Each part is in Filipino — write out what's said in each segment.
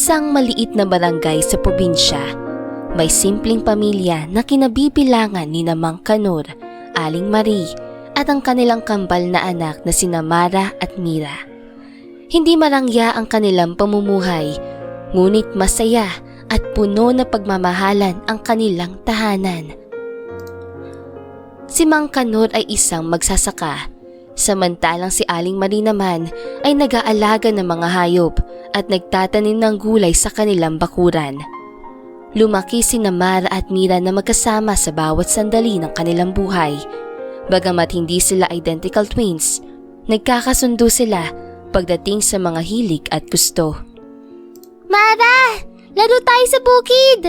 isang maliit na barangay sa probinsya. May simpleng pamilya na kinabibilangan ni Namang Kanor, Aling Marie, at ang kanilang kambal na anak na sina Mara at Mira. Hindi marangya ang kanilang pamumuhay, ngunit masaya at puno na pagmamahalan ang kanilang tahanan. Si Mang Kanor ay isang magsasaka, samantalang si Aling Marie naman ay nag-aalaga ng mga hayop at nagtatanim ng gulay sa kanilang bakuran. Lumaki si Mara at Mira na magkasama sa bawat sandali ng kanilang buhay. Bagamat hindi sila identical twins, nagkakasundo sila pagdating sa mga hilig at gusto. Mara! Laro tayo sa bukid!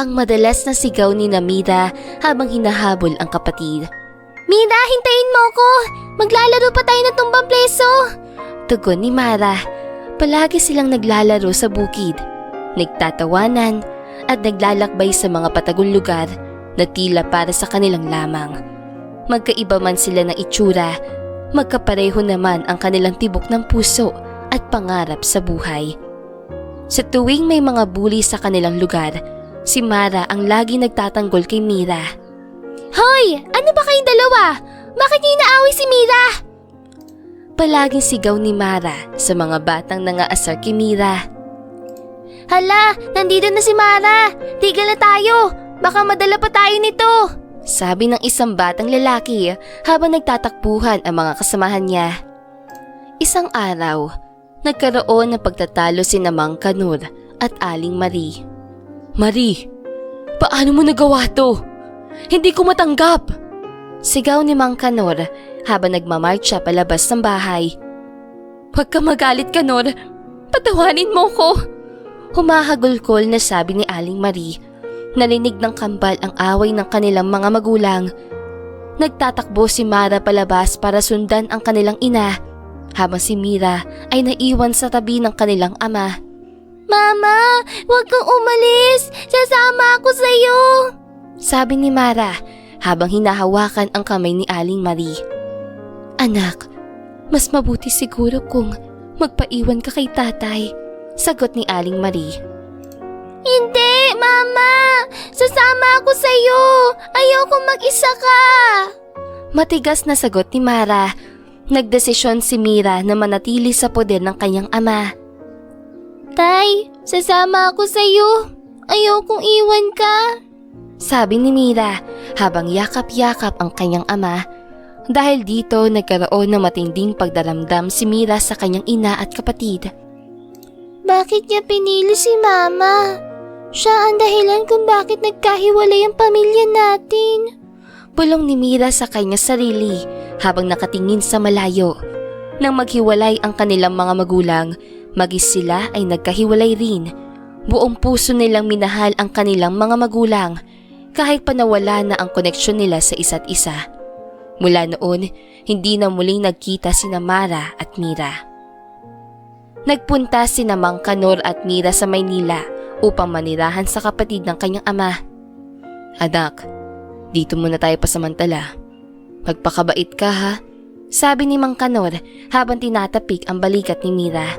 Ang madalas na sigaw ni Namira habang hinahabol ang kapatid. Mira, hintayin mo ko! Maglalaro pa tayo ng tumbang preso! Tugon ni Mara. Palagi silang naglalaro sa bukid. Nagtatawanan at naglalakbay sa mga patagong lugar na tila para sa kanilang lamang. Magkaiba man sila ng itsura, magkapareho naman ang kanilang tibok ng puso at pangarap sa buhay. Sa tuwing may mga bully sa kanilang lugar, si Mara ang lagi nagtatanggol kay Mira. Hoy! Ano ba kayong dalawa? Bakit niyo inaaway si Mira? Palaging sigaw ni Mara sa mga batang nangaasar kay Mira. Hala! Nandito na si Mara! Tigil na tayo! Baka madala pa tayo nito! Sabi ng isang batang lalaki habang nagtatakbuhan ang mga kasamahan niya. Isang araw, nagkaroon ng pagtatalo si Namang Kanur at Aling Marie. Marie, paano mo nagawa to? Hindi ko matanggap! Sigaw ni Mang Kanor habang nagmamarcha palabas ng bahay. Huwag ka magalit, Kanor. Patawanin mo ko. Humahagulkol na sabi ni Aling Marie. Nalinig ng kambal ang away ng kanilang mga magulang. Nagtatakbo si Mara palabas para sundan ang kanilang ina habang si Mira ay naiwan sa tabi ng kanilang ama. Mama, huwag kang umalis! Sasama ako sa'yo! Sabi ni Mara habang hinahawakan ang kamay ni Aling Marie. Anak, mas mabuti siguro kung magpaiwan ka kay tatay. Sagot ni Aling Marie. Hindi, Mama! Sasama ako sa'yo! Ayoko mag-isa ka! Matigas na sagot ni Mara. Nagdesisyon si Mira na manatili sa poder ng kanyang ama. Tay, sasama ako sa'yo. Ayokong iwan ka. Sabi ni Mira habang yakap-yakap ang kanyang ama. Dahil dito nagkaroon ng matinding pagdaramdam si Mira sa kanyang ina at kapatid. Bakit niya pinili si Mama? Siya ang dahilan kung bakit nagkahiwalay ang pamilya natin. Bulong ni Mira sa kanya sarili habang nakatingin sa malayo. Nang maghiwalay ang kanilang mga magulang, magis sila ay nagkahiwalay rin. Buong puso nilang minahal ang kanilang mga magulang kahit panawala na ang koneksyon nila sa isa't isa. Mula noon, hindi na muling nagkita sina Mara at Mira. Nagpunta si Mang Kanor at Mira sa Maynila upang manirahan sa kapatid ng kanyang ama. Anak, dito muna tayo pasamantala. Magpakabait ka ha, sabi ni Mang Kanor habang tinatapik ang balikat ni Mira.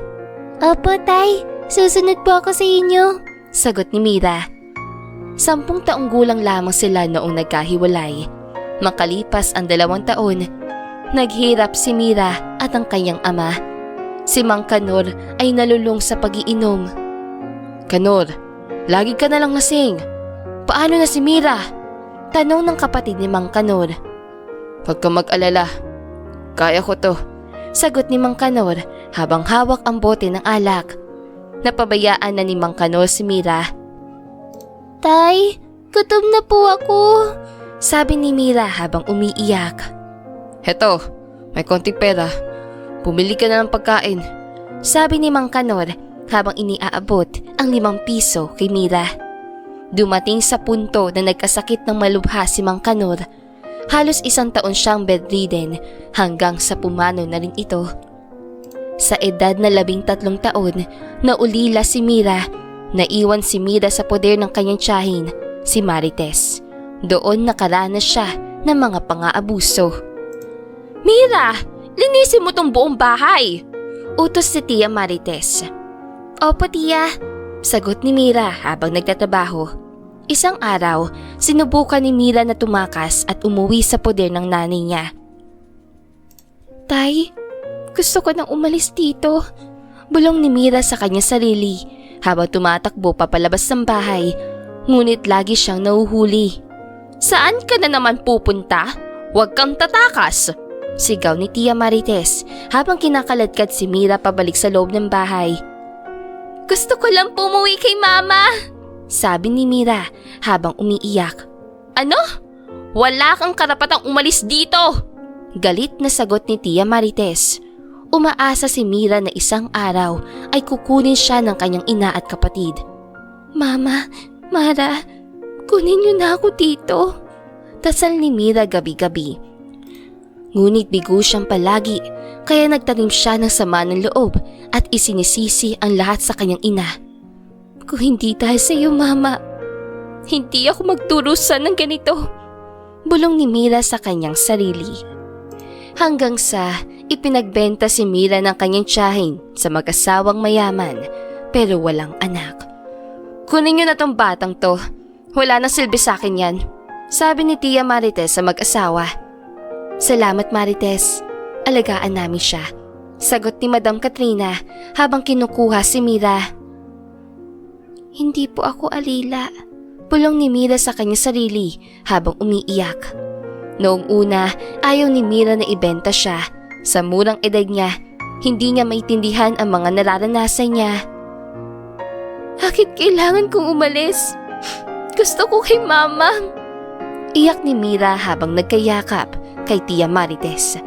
Opo tay, susunod po ako sa inyo, sagot ni Mira. Sampung taong gulang lamang sila noong nagkahiwalay. Makalipas ang dalawang taon, naghirap si Mira at ang kanyang ama. Si Mang Kanor ay nalulung sa pagiinom. Kanor, lagi ka na lang lasing. Paano na si Mira? Tanong ng kapatid ni Mang Kanor. Huwag ka mag-alala. Kaya ko to. Sagot ni Mang Kanor habang hawak ang bote ng alak. Napabayaan na ni Mang Kanor si Mira. Tay, gutom na po ako. Sabi ni Mira habang umiiyak. Heto, may konting pera. Bumili ka na ng pagkain. Sabi ni Mang Kanor habang iniaabot ang limang piso kay Mira. Dumating sa punto na nagkasakit ng malubha si Mang Kanor. Halos isang taon siyang bedridden hanggang sa pumano na rin ito. Sa edad na labing tatlong taon, naulila si Mira. Naiwan si Mira sa poder ng kanyang tiyahin, si Marites. Doon nakaranas siya ng mga pang-aabuso. Mira! Linisin mo tong buong bahay! Utos si Tia Marites. Opo, Tia. Sagot ni Mira habang nagtatrabaho. Isang araw, sinubukan ni Mira na tumakas at umuwi sa poder ng nanay niya. Tay, gusto ko nang umalis dito. Bulong ni Mira sa kanya sarili habang tumatakbo papalabas ng bahay. Ngunit lagi siyang nauhuli. Saan ka na naman pupunta? Huwag kang tatakas! Sigaw ni Tia Marites habang kinakaladkad si Mira pabalik sa loob ng bahay. Gusto ko lang pumuwi kay Mama! Sabi ni Mira habang umiiyak. Ano? Wala kang karapatang umalis dito! Galit na sagot ni Tia Marites. Umaasa si Mira na isang araw ay kukunin siya ng kanyang ina at kapatid. Mama, Mara, kunin niyo na ako dito. Dasal ni Mira gabi-gabi. Ngunit bigo siyang palagi kaya nagtanim siya ng sama ng loob at isinisisi ang lahat sa kanyang ina. Kung hindi dahil sa iyo, Mama, hindi ako magturusan ng ganito. Bulong ni Mira sa kanyang sarili. Hanggang sa ipinagbenta si Mira ng kanyang tiyahin sa mag-asawang mayaman pero walang anak. Kunin niyo na tong batang to. Wala na silbi sa akin yan. Sabi ni Tia Marites sa mag-asawa. Salamat Marites. Alagaan namin siya. Sagot ni Madam Katrina habang kinukuha si Mira. Hindi po ako alila. Pulong ni Mira sa kanya sarili habang umiiyak. Noong una, ayaw ni Mira na ibenta siya. Sa murang edad niya, hindi niya maintindihan ang mga nararanasan niya. Bakit kailangan kong umalis? Gusto ko kay Mama. Iyak ni Mira habang nagkayakap kay Tia Marites.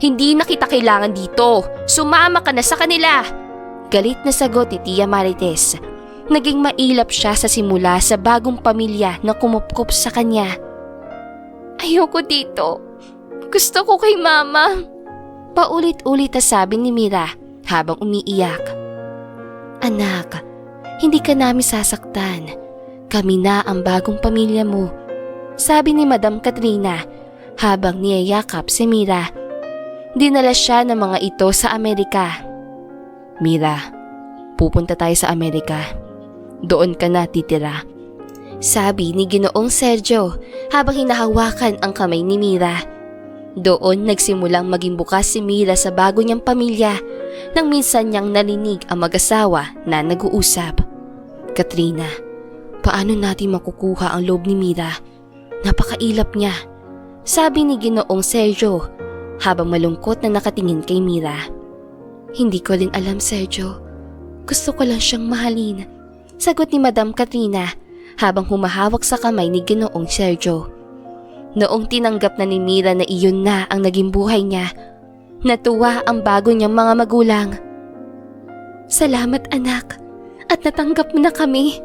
Hindi na kita kailangan dito. Sumama ka na sa kanila. Galit na sagot ni Tia Marites. Naging mailap siya sa simula sa bagong pamilya na kumupkup sa kanya. Ayoko dito. Gusto ko kay Mama. Paulit-ulit na sabi ni Mira habang umiiyak. Anak, hindi ka namin sasaktan. Kami na ang bagong pamilya mo. Sabi ni Madam Katrina habang niyayakap si Mira. Dinala siya ng mga ito sa Amerika. Mira, pupunta tayo sa Amerika. Doon ka na titira. Sabi ni Ginoong Sergio habang hinahawakan ang kamay ni Mira. Doon nagsimulang maging bukas si Mira sa bago niyang pamilya nang minsan niyang narinig ang mag-asawa na nag-uusap. Katrina, paano natin makukuha ang loob ni Mira? Napakailap niya. Sabi ni Ginoong Sergio habang malungkot na nakatingin kay Mira. Hindi ko rin alam, Sergio. Gusto ko lang siyang mahalin. Sagot ni Madam Katrina habang humahawak sa kamay ni Ginoong Sergio. Noong tinanggap na ni Mira na iyon na ang naging buhay niya, natuwa ang bago niyang mga magulang. Salamat anak at natanggap mo na kami.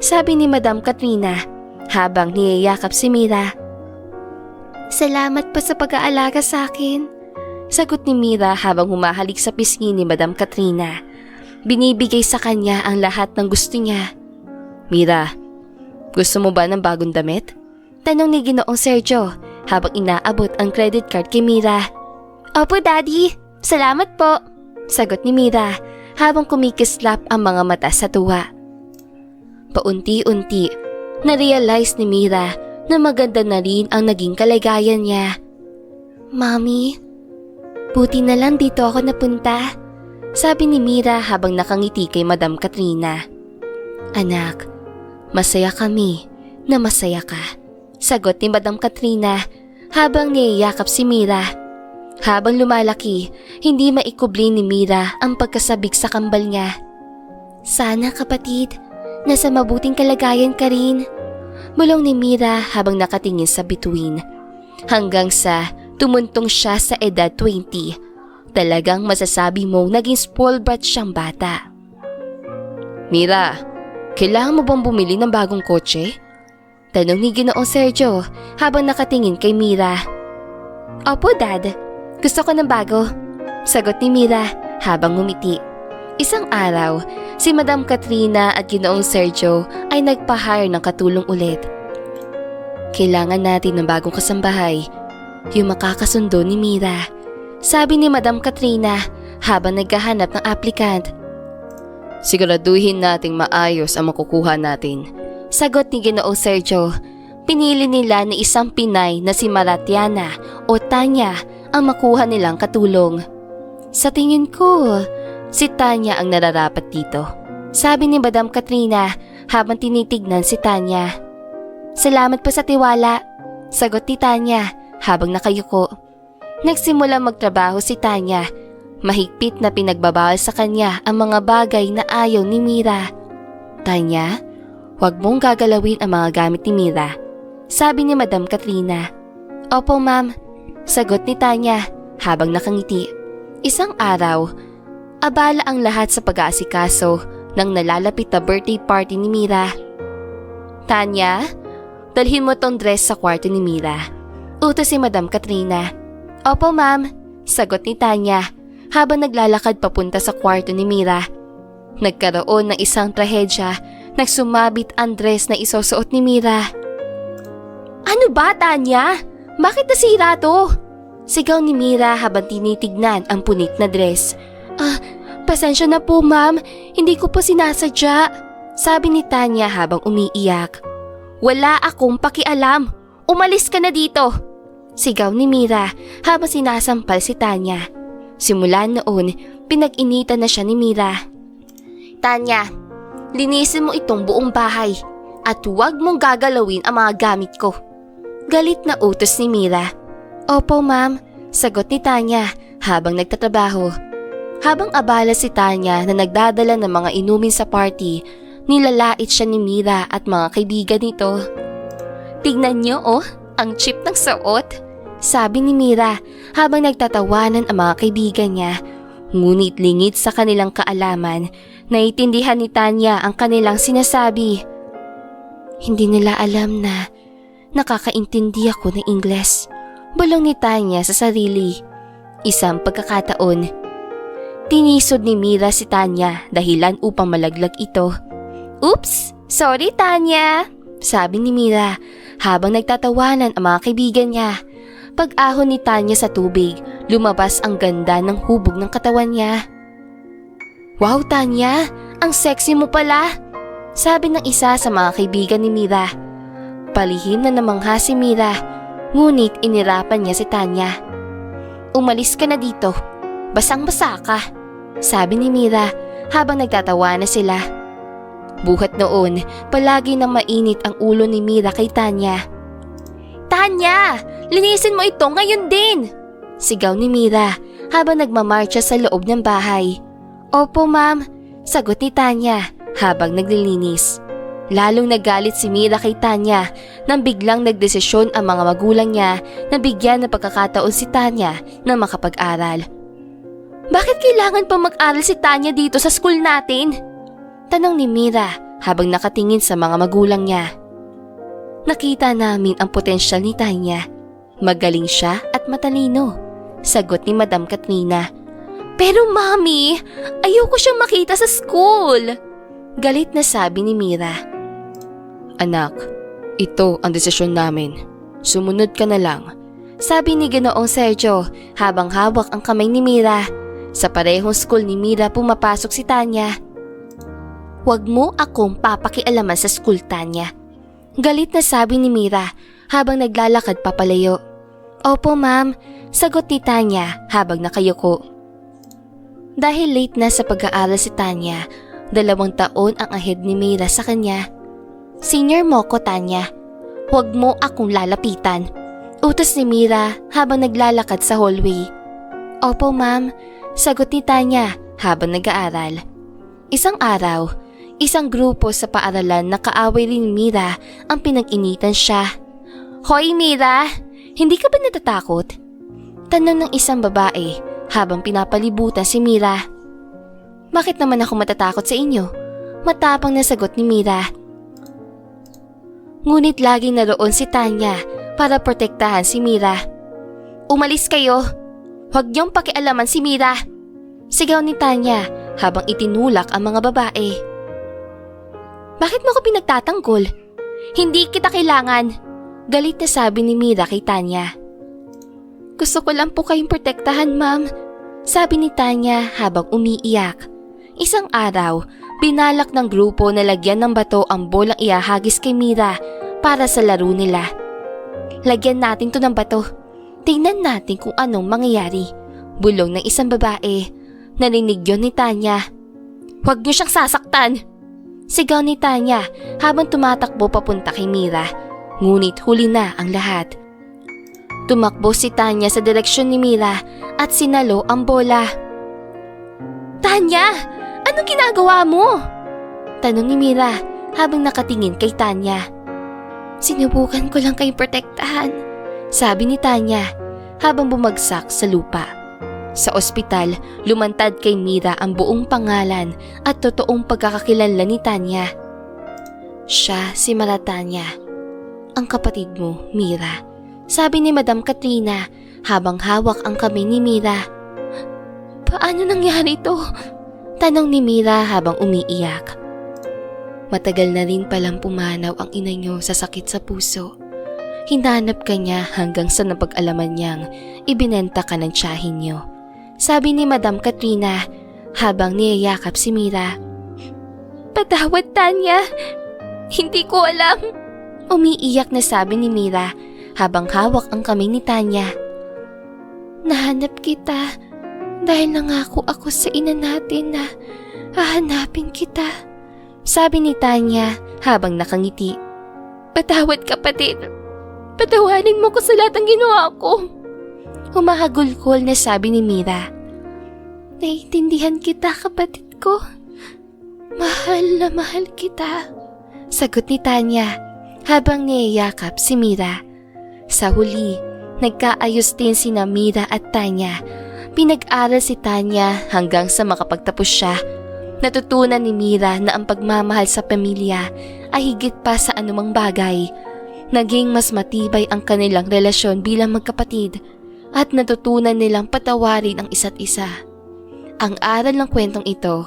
Sabi ni Madam Katrina habang niyayakap si Mira. Salamat pa sa pag-aalaga sa akin. Sagot ni Mira habang humahalik sa pisngi ni Madam Katrina. Binibigay sa kanya ang lahat ng gusto niya. Mira, gusto mo ba ng bagong damit? Tanong ni Ginoong Sergio habang inaabot ang credit card kay Mira. Opo, Daddy. Salamat po. Sagot ni Mira habang kumikislap ang mga mata sa tuwa. Paunti-unti, na-realize ni Mira na maganda na rin ang naging kalagayan niya. Mami, buti na lang dito ako napunta. Sabi ni Mira habang nakangiti kay Madam Katrina. Anak, masaya kami na masaya ka. Sagot ni Madam Katrina habang niyayakap si Mira. Habang lumalaki, hindi maikubli ni Mira ang pagkasabik sa kambal niya. Sana kapatid, nasa mabuting kalagayan ka rin. Bulong ni Mira habang nakatingin sa bituin. Hanggang sa tumuntong siya sa edad 20. Talagang masasabi mong naging spoiled brat siyang bata. Mira, kailangan mo bang bumili ng bagong kotse? Tanong ni Ginoong Sergio habang nakatingin kay Mira. Opo, Dad. Gusto ko ng bago. Sagot ni Mira habang ngumiti. Isang araw, si Madam Katrina at Ginoong Sergio ay nagpa-hire ng katulong ulit. Kailangan natin ng bagong kasambahay, yung makakasundo ni Mira. Sabi ni Madam Katrina habang naghahanap ng applicant. Siguraduhin nating maayos ang makukuha natin. Sagot ni Ginoong Sergio. Pinili nila na isang Pinay na si Maratiana o Tanya ang makuha nilang katulong. Sa tingin ko, si Tanya ang nararapat dito. Sabi ni Madam Katrina habang tinitignan si Tanya. Salamat po sa tiwala. Sagot ni Tanya habang nakayuko. Nagsimula magtrabaho si Tanya. Mahigpit na pinagbabawal sa kanya ang mga bagay na ayaw ni Mira. Tanya, huwag mong gagalawin ang mga gamit ni Mira. Sabi ni Madam Katrina. Opo ma'am, sagot ni Tanya habang nakangiti. Isang araw, abala ang lahat sa pag-aasikaso nang nalalapit na birthday party ni Mira. Tanya, dalhin mo tong dress sa kwarto ni Mira. Utos si Madam Katrina. Opo ma'am, sagot ni Tanya habang naglalakad papunta sa kwarto ni Mira. Nagkaroon ng isang trahedya nang sumabit ang dress na isusuot ni Mira. Ano ba, Tanya? Bakit nasira to? Sigaw ni Mira habang tinitignan ang punit na dress. Ah, pasensya na po ma'am, hindi ko po sinasadya. Sabi ni Tanya habang umiiyak. Wala akong pakialam. Umalis ka na dito. Sigaw ni Mira habang sinasampal si Tanya. Simula noon, pinag-initan na siya ni Mira. Tanya, linisin mo itong buong bahay at huwag mong gagalawin ang mga gamit ko. Galit na utos ni Mira. Opo ma'am, sagot ni Tanya habang nagtatrabaho. Habang abala si Tanya na nagdadala ng mga inumin sa party, nilalait siya ni Mira at mga kaibigan nito. Tignan niyo oh, ang cheap ng suot. Sabi ni Mira habang nagtatawanan ang mga kaibigan niya. Ngunit lingid sa kanilang kaalaman, naiintindihan ni Tanya ang kanilang sinasabi. Hindi nila alam na nakakaintindi ako ng Ingles. Bulong ni Tanya sa sarili. Isang pagkakataon. Tinisod ni Mira si Tanya dahilan upang malaglag ito. Oops! Sorry Tanya! Sabi ni Mira habang nagtatawanan ang mga kaibigan niya. Pag-ahon ni Tanya sa tubig, lumabas ang ganda ng hubog ng katawan niya. Wow Tanya! Ang sexy mo pala! Sabi ng isa sa mga kaibigan ni Mira. Palihim na namangha si Mira, ngunit inirapan niya si Tanya. Umalis ka na dito. Basang-basa ka. Sabi ni Mira habang nagtatawa na sila. Buhat noon, palagi nang mainit ang ulo ni Mira kay Tanya. Tanya! Linisin mo ito ngayon din! Sigaw ni Mira habang nagmamarcha sa loob ng bahay. Opo ma'am, sagot ni Tanya habang naglilinis. Lalong nagalit si Mira kay Tanya nang biglang nagdesisyon ang mga magulang niya na bigyan ng pagkakataon si Tanya na makapag-aral. Bakit kailangan pa mag-aral si Tanya dito sa school natin? Tanong ni Mira habang nakatingin sa mga magulang niya. Nakita namin ang potensyal ni Tanya. Magaling siya at matalino. Sagot ni Madam Katrina. Pero mami, ayoko siyang makita sa school. Galit na sabi ni Mira. Anak, ito ang desisyon namin. Sumunod ka na lang. Sabi ni Ginoong Sergio habang hawak ang kamay ni Mira. Sa parehong school ni Mira pumapasok si Tanya. Huwag mo akong papakialaman sa school, Tanya. Galit na sabi ni Mira habang naglalakad papalayo. Opo ma'am, sagot ni Tanya habang nakayuko. Dahil late na sa pag-aaral si Tanya, dalawang taon ang ahead ni Mira sa kanya. Senior mo ko, Tanya. Huwag mo akong lalapitan. Utos ni Mira habang naglalakad sa hallway. Opo ma'am, sagot ni Tanya habang nag-aaral. Isang araw, isang grupo sa paaralan na kaaway rin ni Mira ang pinag-initan siya. Hoy Mira, hindi ka ba natatakot? Tanong ng isang babae habang pinapalibutan si Mira. Bakit naman ako matatakot sa inyo? Matapang na sagot ni Mira. Ngunit laging naroon si Tanya para protektahan si Mira. Umalis kayo! Huwag niyong pakialaman si Mira! Sigaw ni Tanya habang itinulak ang mga babae. Bakit mo ko pinagtatanggol? Hindi kita kailangan. Galit na sabi ni Mira kay Tanya. Gusto ko lang po kayong protektahan, ma'am. Sabi ni Tanya habang umiiyak. Isang araw, Binalak ng grupo na lagyan ng bato ang bolang iahagis kay Mira para sa laro nila. Lagyan natin to ng bato. Tingnan natin kung anong mangyayari. Bulong ng isang babae. Narinig yon ni Tanya. Huwag niyo siyang sasaktan! Sigaw ni Tanya habang tumatakbo papunta kay Mira. Ngunit huli na ang lahat. Tumakbo si Tanya sa direksyon ni Mira at sinalo ang bola. Tanya! Anong ginagawa mo? Tanong ni Mira habang nakatingin kay Tanya. Sinubukan ko lang kayong protektahan, sabi ni Tanya habang bumagsak sa lupa. Sa ospital, lumantad kay Mira ang buong pangalan at totoong pagkakakilala ni Tanya. Siya si Maratanya, ang kapatid mo, Mira. Sabi ni Madam Katrina habang hawak ang kamay ni Mira. Paano nangyari to? Tanong ni Mira habang umiiyak. Matagal na rin palang pumanaw ang ina niyo sa sakit sa puso. Hinanap ka niya hanggang sa napag-alaman niyang ibinenta ka ng tiyahin niyo. Sabi ni Madam Katrina habang niyayakap si Mira. Patawad, Tanya. Hindi ko alam. Umiiyak na sabi ni Mira habang hawak ang kamay ni Tanya. Nahanap kita dahil nangako ako sa ina natin na hahanapin kita. Sabi ni Tanya habang nakangiti. Patawad kapatid. Patawarin mo ko sa lahat ng ginawa ko. Humahagulkol na sabi ni Mira. Naiintindihan kita kapatid ko. Mahal na mahal kita. Sagot ni Tanya habang niyayakap si Mira. Sa huli, nagkaayos din sina Mira at Tanya. Pinag-aral si Tanya hanggang sa makapagtapos siya. Natutunan ni Mira na ang pagmamahal sa pamilya ay higit pa sa anumang bagay. Naging mas matibay ang kanilang relasyon bilang magkapatid at natutunan nilang patawarin ang isa't isa. Ang aral ng kwentong ito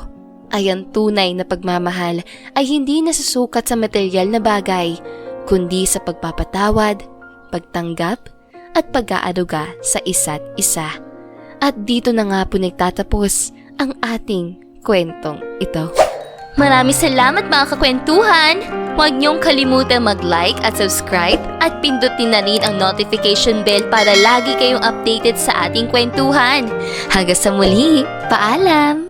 ay ang tunay na pagmamahal ay hindi nasusukat sa material na bagay, kundi sa pagpapatawad, pagtanggap, at pag-aaruga sa isa't isa. At dito na nga po nagtatapos ang ating kwentong ito. Maraming salamat mga kakwentuhan! Huwag niyong kalimutan mag-like at subscribe at pindutin na rin ang notification bell para lagi kayong updated sa ating kwentuhan. Hanggang sa muli, paalam!